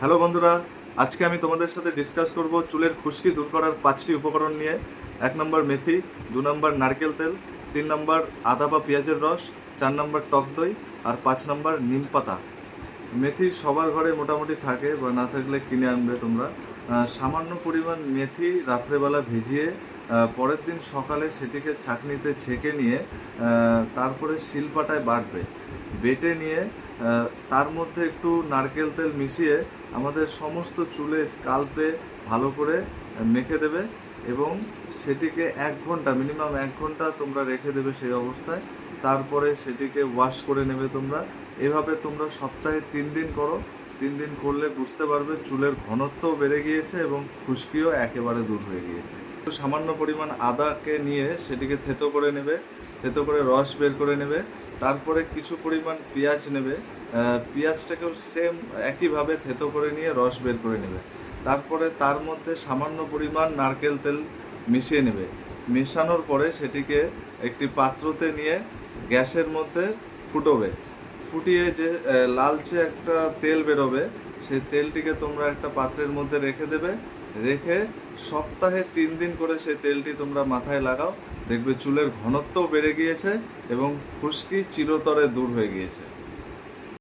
Hello বন্ধুরা, আজকে আমি তোমাদের সাথে ডিসকাস করব চুলের খুশকি দূর করার পাঁচটি উপকরণ নিয়ে। এক নম্বর মেথি, দু নম্বর নারকেল তেল, তিন নম্বর আদা বা পেঁয়াজের রস, চার নম্বর টক দই আর পাঁচ নম্বর নিম পাতা। মেথি সবার ঘরে মোটামুটি থাকে বা না থাকলে কিনে আনবে তোমরা। সামান্য পরিমাণ মেথি রাত্রেবেলা ভিজিয়ে পরের দিন সকালে সেটিকে ছাঁকনিতে ছেঁকে নিয়ে তারপরে শিলপাটায় বাটবে। বেটে নিয়ে তার মধ্যে একটু নারকেল তেল মিশিয়ে আমাদের সমস্ত চুলে স্কাল্পে ভালো করে মেখে দেবে এবং সেটিকে এক ঘণ্টা, মিনিমাম এক ঘণ্টা তোমরা রেখে দেবে সেই অবস্থায়। তারপরে সেটিকে ওয়াশ করে নেবে তোমরা। এভাবে তোমরা সপ্তাহে তিন দিন করো। তিন দিন করলে বুঝতে পারবে চুলের ঘনত্বও বেড়ে গিয়েছে এবং খুশকিও একেবারে দূর হয়ে গিয়েছে। তো সামান্য পরিমাণ আদাকে নিয়ে সেটিকে থেতো করে নেবে, থেতো করে রস বের করে নেবে, তারপরে কিছু পরিমাণ পেঁয়াজ নেবে পেঁয়াজটাকেও সেম একইভাবে থেতো করে নিয়ে রস বের করে নেবে। তারপরে তার মধ্যে সামান্য পরিমাণ নারকেল তেল মিশিয়ে নেবে। মেশানোর পরে সেটিকে একটি পাত্রতে নিয়ে গ্যাসের মধ্যে ফুটোবে। ফুটিয়ে যে লালচে একটা তেল বেরোবে, সেই তেলটিকে তোমরা একটা পাত্রের মধ্যে রেখে দেবে। রেখে সপ্তাহে তিন দিন করে সেই তেলটি তোমরা মাথায় লাগাও। দেখবে চুলের ঘনত্বও বেড়ে গিয়েছে এবং খুশকি চিরতরে দূর হয়ে গিয়েছে।